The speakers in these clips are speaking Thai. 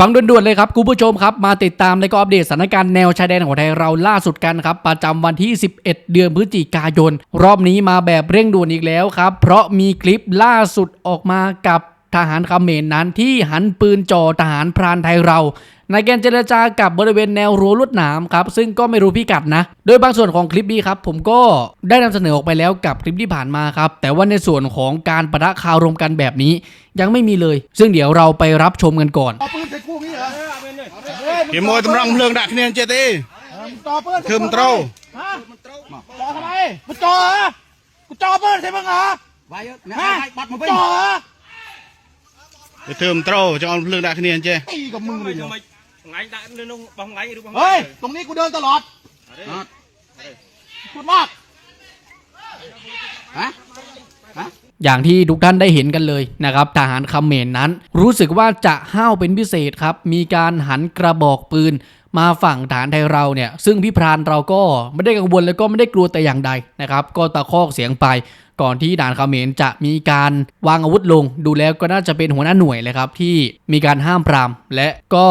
ฟังด่วนๆเลยครับคุณผู้ชมครับ มาติดตามในก็อัปเดตสถานการณ์แนวชายแดนของไทยเราล่าสุดกันครับ ประจำวันที่ 11 เดือนพฤศจิกายน รอบนี้มาแบบเร่งด่วนอีกแล้วครับ เพราะมีคลิปล่าสุดออกมากับทหารเขมรนั้นที่หันปืนจ่อทหารพรานไทยเรา ในการเจรจากับบริเวณแนวรั้วลวดหนามครับซึ่งก็ไม่รู้พิกัดนะ โดยบางส่วนของคลิปนี้ครับผมก็ได้นำเสนอออกไปแล้วกับคลิปที่ผ่านมาครับแต่ว่าในส่วนของการประทะคารมกันแบบนี้ ยังไม่มีเลย ซึ่งเดี๋ยวเราไปรับชมกันก่อนเดี๋ยวมวยตำรังเพลิงดักเนียนเจตีเทิมเต้าจ่อทำไมมันจ่อเหอกูจ่อเปิดใช่มึงเหรอไว้เยอะฮะมาเป็นจ่อเหรอเทิมเต้าจะเอาเพลิงดักเนียนเจตีกับมึงเลยเหอ เฮ้ย ตรงนี้กูเดินตลอดคุณมากฮะอย่างที่ทุกท่านได้เห็นกันเลยนะครับทหารคาเมรนนั้น รู้สึกว่าจะห้าวเป็นพิเศษครับ มีการหันกระบอกปืนมาฝั่งฐานไทยเราเนี่ย ซึ่งพี่พรานเราก็ไม่ได้กังวลแล้วก็ไม่ได้กลัวแต่อย่างใดนะครับ ก็ตะคอกเสียงไป ก่อนที่ฐานคาเมรจะมีการวางอาวุธลง ดูแล้วก็น่าจะเป็นหัวหน้าหน่วยเลยครับที่มีการห้ามปรามและก็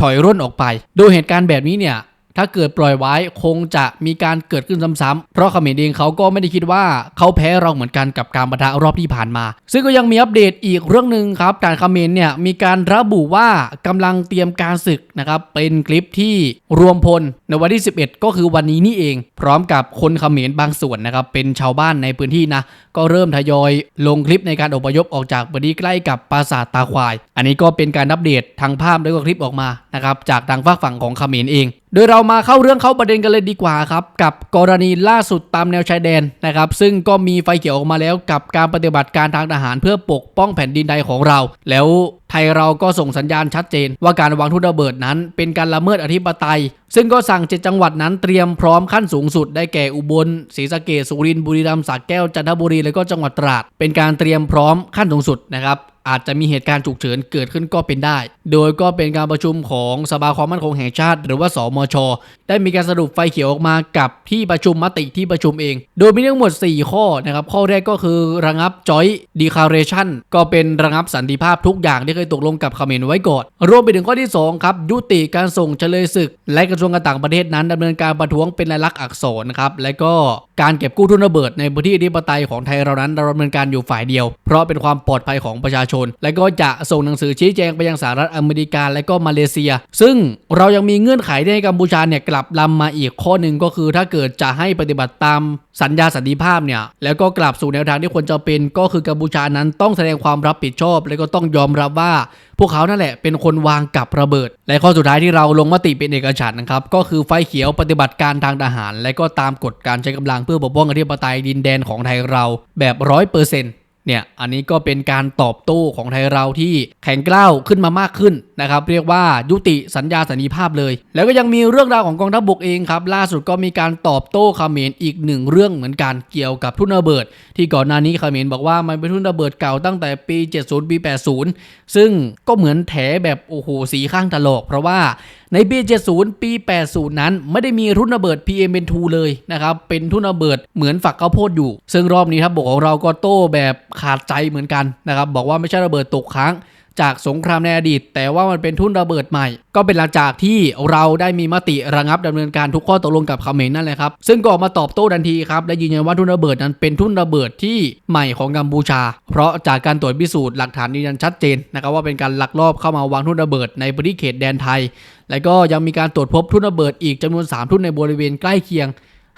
ถอยร่นออกไป โดยเหตุการณ์แบบนี้เนี่ย ถ้าเกิดปล่อยไว้คงจะมีการเกิดขึ้นซ้ำๆเพราะเขมรเองเขาก็ไม่ได้คิดว่าเขาแพ้เราเหมือนกันกับการประทะรอบที่ผ่านมา ซึ่งก็ยังมีอัปเดตอีกเรื่องหนึ่งครับการเขมรเนี่ยมีการระบุว่ากำลังเตรียมการศึกนะครับเป็นคลิปที่รวมพลในวันที่ 11 ก็คือวันนี้นี่เอง พร้อมกับคนเขมรบางส่วนนะครับเป็นชาวบ้านในพื้นที่นะก็เริ่มทยอยลงคลิปในการอพยพออกจากพื้นที่ใกล้กับปราสาทตาควาย อันนี้ก็เป็นการอัปเดตทางภาพแล้วก็คลิปออกมานะครับจากทางฝั่งของเขมรเอง โดยเรามาเข้าเรื่องเข้าประเด็นกันเลยดีกว่าครับ กับกรณีล่าสุดตามแนวชายแดนนะครับ ซึ่งก็มีไฟเขียวออกมาแล้วกับการปฏิบัติการทางทหารเพื่อปกป้องแผ่นดินใดของเรา แล้ว ไทยเราก็ส่งสัญญาณชัดเจน ว่าการวางทุนระเบิดนั้น เป็นการละเมิดอธิปไตย ซึ่งก็สั่งเจ็ดจังหวัดนั้นเตรียมพร้อมขั้นสูงสุดได้แก่อุบลศรีสะเกษสุรินทร์บุรีรัมย์สระแก้วจันทบุรีและก็จังหวัดตราด เป็นการเตรียมพร้อมขั้นสูงสุดนะครับอาจจะมีเหตุการณ์ฉุกเฉินเกิดขึ้นก็เป็นได้ โดยก็เป็นการประชุมของสภาความมั่นคงแห่งชาติ หรือว่าสมช ได้มีการสรุปไฟเขียวออกมากับที่ประชุมมติที่ประชุมเอง โดยมีทั้งหมด 4 ข้อนะครับ ข้อแรกก็คือระงับ joint declaration ก็เป็นระงับสันติภาพทุกอย่างที่เคยตกลงกับเขมรไว้ก่อน รวมไปถึงข้อที่2ครับยุติการส่งเฉลยศึก และกระทรวงการต่างประเทศนั้นดำเนินการประท้วงเป็นลายลักษณ์อักษรนะครับและก็การเก็บกู้ทุนระเบิดในพื้นที่อธิปไตยของไทยเรานั้นดำเนินการอยู่ฝ่ายเดียว เพราะเป็นความปลอดภัยของประชาชน และก็จะส่งหนังสือชี้แจงไปยังสหรัฐอเมริกาและก็มาเลเซีย ซึ่งเรายังมีเงื่อนไขที่ให้กัมพูชาเนี่ยกลับลำมาอีกข้อหนึ่งก็คือถ้าเกิดจะให้ปฏิบัติตามสัญญาสันติภาพเนี่ยแล้วก็กลับสู่แนวทางที่ควรจะเป็นก็คือกัมพูชานั้นต้องแสดงความรับผิดชอบ และก็ต้องยอมรับว่าพวกเขานั่นแหละเป็นคนวางกับระเบิด และข้อสุดท้ายที่เราลงมติเป็นเอกฉันท์นะครับ ก็คือไฟเขียวปฏิบัติการทางทหาร และก็ตามกฎการใช้กำลังเพื่อปกป้องอธิปไตยดินแดนของไทยเราแบบร้อยเปอร์เซ็นต์ เนี่ยอันนี้ก็เป็นการตอบโต้ของไทยเราที่แข็งกร้าวขึ้นมามากขึ้นนะครับเรียกว่ายุติสัญญาสันนิภาพเลย แล้วก็ยังมีเรื่องราวของกองทัพบกเองครับล่าสุดก็มีการตอบโต้เขมรอีกหนึ่งเรื่องเหมือนกันเกี่ยวกับทุนระเบิด ที่ก่อนหน้านี้เขมรบอกว่ามันเป็นทุนระเบิดเก่าตั้งแต่ปี 70 ปี 80 ซึ่งก็เหมือนแถแบบโอ้โหสีข้างถลก เพราะว่า ในปี70 ปี 80 นั้น ไม่ได้มีรุ่นระเบิด PM เป็น2เลยนะครับ เป็นทุ่นระเบิดเหมือนฝักข้าวโพดอยู่ ซึ่งรอบนี้ครับบอกของเราก็โต้แบบขาดใจเหมือนกันนะครับ บอกว่าไม่ใช่ระเบิดตกค้าง จากสงครามในอดีต แต่ว่ามันเป็นทุนระเบิดใหม่ ก็เป็นหลังจากที่เราได้มีมติระงับดำเนินการทุกข้อตกลงกับเขมรนั่นแหละครับซึ่งก็ออกมาตอบโต้ทันทีครับและยืนยันว่าทุนระเบิดนั้นเป็นทุนระเบิดที่ใหม่ของกัมพูชา เพราะจากการตรวจพิสูจน์หลักฐานยืนยันชัดเจนนะครับว่าเป็นการลักลอบเข้ามาวางทุนระเบิดในพื้นที่เขตแดนไทย และก็ยังมีการตรวจพบทุนระเบิดอีกจำนวน 3 ทุนในบริเวณใกล้เคียง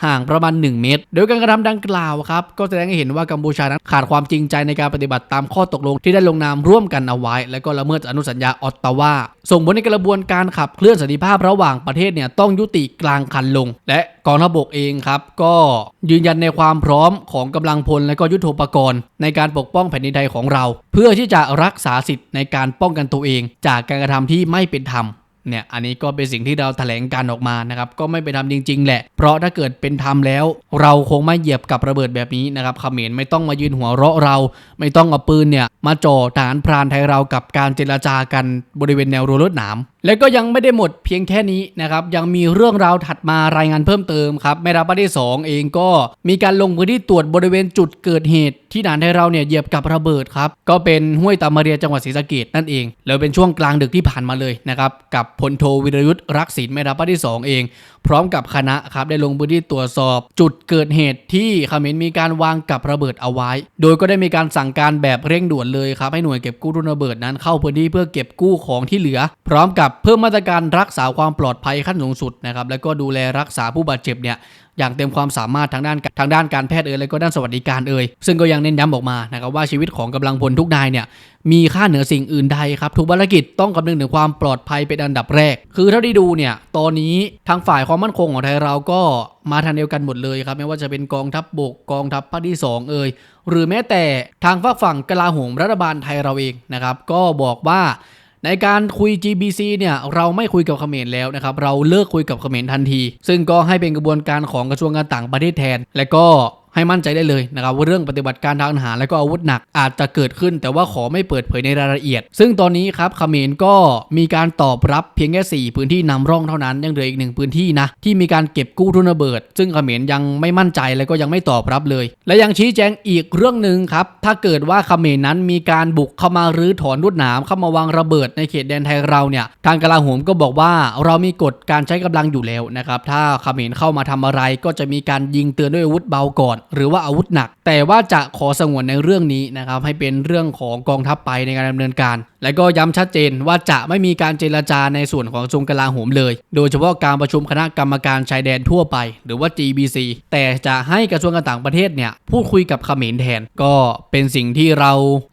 ห่างประมาณ 1 เมตร โดยการกระทำดังกล่าวครับ ก็แสดงให้เห็นว่ากัมพูชานั้นขาดความจริงใจในการปฏิบัติตามข้อตกลงที่ได้ลงนามร่วมกันเอาไว้ และก็ละเมิดอนุสัญญาออตตาวาส่งผลในกระบวนการขับเคลื่อนสันติภาพระหว่างประเทศเนี่ยต้องยุติกลางคันลง และกองทัพบกเองครับ ก็ยืนยันในความพร้อมของกำลังพลและก็ยุทโธปกรณ์ ในการปกป้องแผ่นดินไทยของเรา เพื่อที่จะรักษาสิทธิ์ในการป้องกันตัวเอง จากการกระทำที่ไม่เป็นธรรม เนี่ยอันนี้ก็เป็นสิ่งที่เราแถลงการออกมานะครับก็ไม่เป็นธรรมจริง ๆ แหละ เพราะถ้าเกิดเป็นธรรมแล้ว เราคงไม่เหยียบกับระเบิดแบบนี้นะครับเขมรไม่ต้องมายืนหัวเราะเรา ไม่ต้องเอาปืนเนี่ยมาจ่อฐานพรานไทยเรากับการเจรจากันบริเวณแนวรั้วลวดหนาม และก็ยังไม่ได้หมดเพียงแค่นี้นะครับยังมีเรื่องราวถัดมารายงานเพิ่มเติมครับแม่ทัพภาคที่2เองก็มีการลงพื้นที่ตรวจบริเวณจุดเกิดเหตุ ที่ด่านไทยเราเนี่ยเหยียบกับระเบิดครับก็เป็นห้วยตามาเรียจังหวัดศรีสะเกดนั่นเอง แล้วเป็นช่วงกลางดึกที่ผ่านมาเลยนะครับกับพลโทวิรยุทธ์รักษินแม่ทัพภาคที่ 2 เอง พร้อมกับคณะครับได้ลงพื้นที่ตรวจสอบ จุดเกิดเหตุที่ขมรมีการวางกับระเบิดเอาไว้ โดยก็ได้มีการสั่งการแบบเร่งด่วนเลยครับให้หน่วยเก็บกู้รุ่นระเบิดนั้นเข้าพื้นที่เพื่อเก็บกู้ของที่เหลือ พร้อมกับเพิ่มมาตรการรักษาความปลอดภัยขั้นสูงสุดนะครับแล้วก็ดูแลรักษาผู้บาดเจ็บเนี่ยอย่างเต็มความสามารถทางด้านทางด้านการแพทย์เอ่ยและก็ด้านสวัสดิการเอ่ยซึ่งก็ยังเน้นย้ำออกมานะครับว่าชีวิตของกำลังพลทุกนายเนี่ยมีค่าเหนือสิ่งอื่นใดครับทุกภารกิจต้องคำนึงถึงความปลอดภัยเป็นอันดับแรก คือเท่าที่ดูเนี่ยตอนนี้ทางฝ่ายความมั่นคงของไทยเราก็มาทางเดียวกันหมดเลยครับไม่ว่าจะเป็นกองทัพบบกกองทัพภาคที่สองเอ่ยหรือแม้แต่ทางฝั่งฝั่งกลาโหมรัฐบาลไทยเราเองนะครับก็บอกว่า ในการคุย GBC เนี่ยเราไม่คุยกับเขมรแล้วนะครับเราเลิกคุยกับเขมรทันที ซึ่งก็ให้เป็นกระบวนการของกระทรวงการต่างประเทศแทน และก็ ให้มั่นใจได้เลยนะครับว่าเรื่องปฏิบัติการทางทหารและก็อาวุธหนักอาจจะเกิดขึ้น แต่ว่าขอไม่เปิดเผยในรายละเอียด ซึ่งตอนนี้ครับเขมรก็มีการตอบรับเพียงแค่ 4 พื้นที่นำร่องเท่านั้นยังเหลืออีกหนึ่งพื้นที่นะที่มีการเก็บกู้ทุนระเบิด ซึ่งเขมรยังไม่มั่นใจและก็ยังไม่ตอบรับเลย และยังชี้แจงอีกเรื่องหนึ่งครับถ้าเกิดว่าเขมรนั้นมีการบุกเข้ามารื้อถอนลวดหนามเข้ามาวางระเบิดในเขตแดนไทยเราเนี่ยทางกลาโหมก็บอกว่าเรามีกฎการใช้กำลังอยู่แล้วนะครับถ้าเขมรเข้ามาทำอะไรก็จะมีการยิงเตือนด้วยอาวุธเบาก่อนหรือว่าอาวุธหนัก แต่ว่าจะขอสงวนในเรื่องนี้นะครับให้เป็นเรื่องของกองทัพไปในการดำเนินการ และก็ย้ำชัดเจนว่าจะไม่มีการเจรจาในส่วนของกระทรวงกลาโหมเลย โดยเฉพาะการประชุมคณะกรรมการชายแดนทั่วไป หรือว่า GBC แต่จะให้กระทรวงการต่างประเทศเนี่ยพูดคุยกับเขมรแทน ก็เป็นสิ่งที่เรา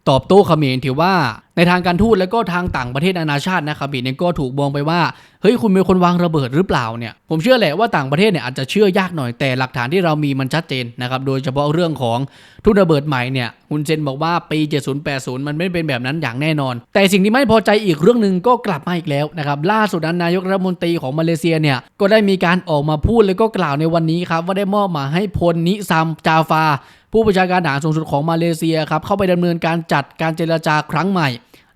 ตอบโต้เขมรถือว่า ในทางการทูตและก็ทางต่างประเทศนานาชาตินะครับบีเนี่ยก็ถูกมองไปว่าเฮ้ยคุณเป็นคนวางระเบิดหรือเปล่าเนี่ยผมเชื่อแหละว่าต่างประเทศเนี่ยอาจจะเชื่อยากหน่อยแต่หลักฐานที่เรามีมันชัดเจนนะครับโดยเฉพาะเรื่องของทุนระเบิดใหม่เนี่ยฮุนเซนบอกว่าปี 7080 มันไม่เป็นแบบนั้นอย่างแน่นอน แต่สิ่งที่ไม่พอใจอีกเรื่องหนึ่งก็กลับมาอีกแล้วนะครับล่าสุดนั้นนายกรัฐมนตรีของมาเลเซียเนี่ยก็ได้มีการออกมาพูดแล้วก็กล่าวในวันนี้ครับว่าได้มอบหมายให้พลนิซัมจาฟา ผู้บัญชาการทหารสูงสุดของมาเลเซียครับเข้าไปดำเนินการจัดการเจรจาครั้งใหม่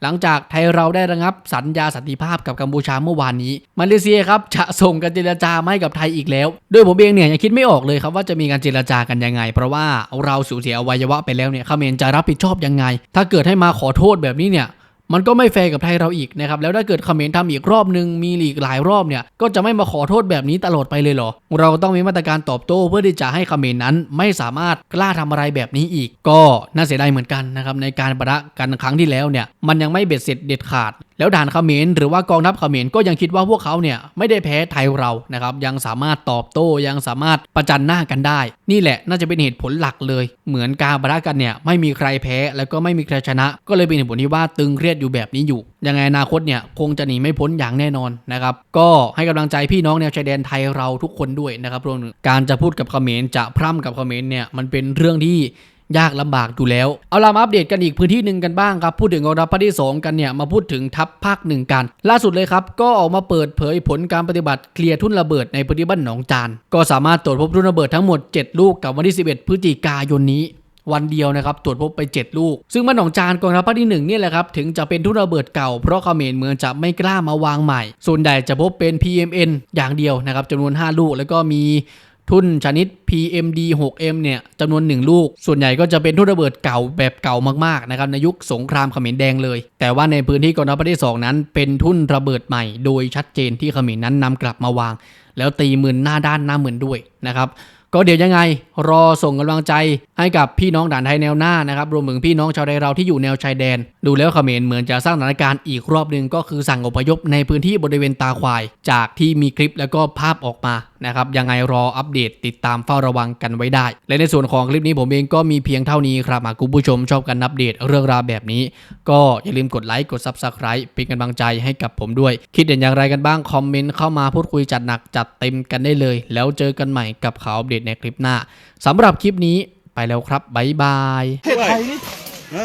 หลังจากไทยเราได้ระงับสัญญาสันติภาพกับกัมพูชาเมื่อวานนี้ มาเลเซียครับจะส่งการเจรจามาให้กับไทยอีกแล้ว ด้วยผมเองเนี่ยยังคิดไม่ออกเลยครับว่าจะมีการเจรจากันยังไง เพราะว่าเราสูญเสียอวัยวะไปแล้วเนี่ยเขมรจะรับผิดชอบยังไง ถ้าเกิดให้มาขอโทษแบบนี้เนี่ย มันก็ไม่แฟร์กับไทยเราอีกนะครับแล้วถ้าเกิดเขมรทำอีกรอบหนึ่งมีอีกหลายรอบเนี่ยก็จะไม่มาขอโทษแบบนี้ตลอดไปเลยเหรอ เราก็ต้องมีมาตรการตอบโต้เพื่อที่จะให้เขมรนั้นไม่สามารถกล้าทำอะไรแบบนี้อีก ก็น่าเสียดายเหมือนกันนะครับในการประทะกันครั้งที่แล้วเนี่ยมันยังไม่เบ็ดเสร็จเด็ดขาดแล้วด่านเขมรหรือว่ากองทัพเขมรก็ยังคิดว่าพวกเขาเนี่ยไม่ได้แพ้ไทยเรานะครับยังสามารถตอบโต้ยังสามารถประจันหน้ากันได้ นี่แหละน่าจะเป็นเหตุผลหลักเลย เหมือนการประทะกันเนี่ยไม่มีใครแพ้แล้วก็ไม่มีใครชนะ ก็เลยเป็นเหตุผลที่ว่าตึงเครียดอยู่แบบนี้อยู่ ยังไงอนาคตเนี่ยคงจะหนีไม่พ้นอย่างแน่นอนนะครับก็ให้กำลังใจพี่น้องแนวชายแดนไทยเราทุกคนด้วยนะครับรวมถึงการจะพูดกับเขมรจะพร่ำกับเขมรเนี่ยมันเป็นเรื่องที่ ยากลำบากอยู่แล้ว เอาล่ะมาอัปเดตกันอีกพื้นที่หนึ่งกันบ้างครับ พูดถึงกองทัพภาคที่ 2 กันเนี่ย มาพูดถึงทัพภาคหนึ่งกัน ล่าสุดเลยครับ ก็ออกมาเปิดเผยผลการปฏิบัติเคลียร์ทุ่นระเบิดในพื้นที่บ้านหนองจาน ก็สามารถตรวจพบทุ่นระเบิดทั้งหมด 7 ลูกกับวันที่ 11 พฤศจิกายนนี้วันเดียวนะครับตรวจพบไป 7 ลูก ซึ่งบ้านหนองจานกองทัพภาคที่1เนี่ยแหละครับถึงจะเป็นทุ่นระเบิดเก่าเพราะเขมรเมืองจะไม่กล้ามาวางใหม่ ส่วนใหญ่จะพบเป็น PMN อย่างเดียวนะครับจำนวน 5 ลูกแล้วก็มี ทุ่นชนิด PMD 6M เนี่ยจำนวน 1 ลูก ส่วนใหญ่ก็จะเป็นทุ่นระเบิดเก่าแบบเก่ามากๆนะครับในยุคสงครามเขมรแดงเลย แต่ว่าในพื้นที่กองทัพภาคที่2นั้น เป็นทุ่นระเบิดใหม่ โดยชัดเจนที่เขมรนั้นนำกลับมาวาง แล้วตีมืนหน้าด้านหน้าเหมือนด้วยนะครับ ก็เดี๋ยวยังไงรอส่งกำลังใจให้กับพี่น้องด่านไทยแนวหน้านะครับรวมถึงพี่น้องชาวไทยเราที่อยู่แนวชายแดน ดูแล้วเขมรเหมือนจะสร้างสถานการณ์อีกรอบหนึ่งก็คือสั่งอพยพในพื้นที่บริเวณตาควาย จากที่มีคลิปแล้วก็ภาพออกมานะครับยังไงรออัปเดตติดตามเฝ้าระวังกันไว้ได้ และในส่วนของคลิปนี้ผมเองก็มีเพียงเท่านี้ครับหากคุณผู้ชมชอบกันอัปเดตเรื่องราวแบบนี้ ก็อย่าลืมกดไลค์กด Subscribe เป็นกำลังใจให้กับผมด้วย คิดเห็นอย่างไรกันบ้างคอมเมนต์เข้ามาพูดคุยจัดหนักจัดเต็มกันได้เลย แล้วเจอกันใหม่กับข่าวอัปเดตในคลิปหน้าสำหรับคลิปนี้ไปแล้วครับบ๊ายบายเทศไทยนี่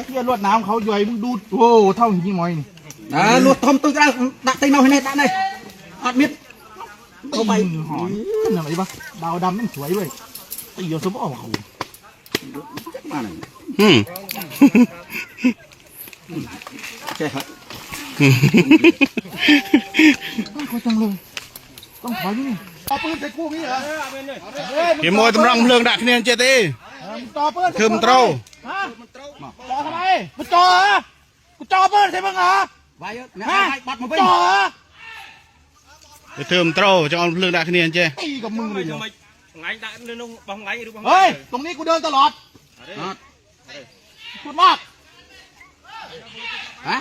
เฮียลวดน้ำเขาย่อยมึงดูโอ้เท่าหินมอยนี่ À, luộc thom tôi ra đặt tay nào thế này đã này Hạt biết เขาไปหอยอะไรปะดาวดำมันสวยเว้ยตีเอาสมองเขา Chắc mà này อืม Che hả น่ากลัวจังเลยต้องถอยนี่ ต่อปืนใส่กูงี้เหรอ គេមកតម្រង់ភ្លើងដាក់គ្នាចេះទេ เออมึงต่อปืนใส่ ធ្វើ กู មិនត្រូវ ฮะจ่อทำไมมึงจ่อเหรอกูจ่อปืนใส่มึงเหรอ វាយអ្នក ฮะ ឲ្យបាត់មកវិញ จ่อเหรอ វាធ្វើមិនត្រូវចង់ឲ្យភ្លើងដាក់គ្នាចេះ ตีกับมึงเลยเหรอ ថ្ងៃដាក់នៅក្នុងបងថ្ងៃឬបង เฮ้ย ตรงนี้กูเดินตลอด អត់ พูดมาก ហ៎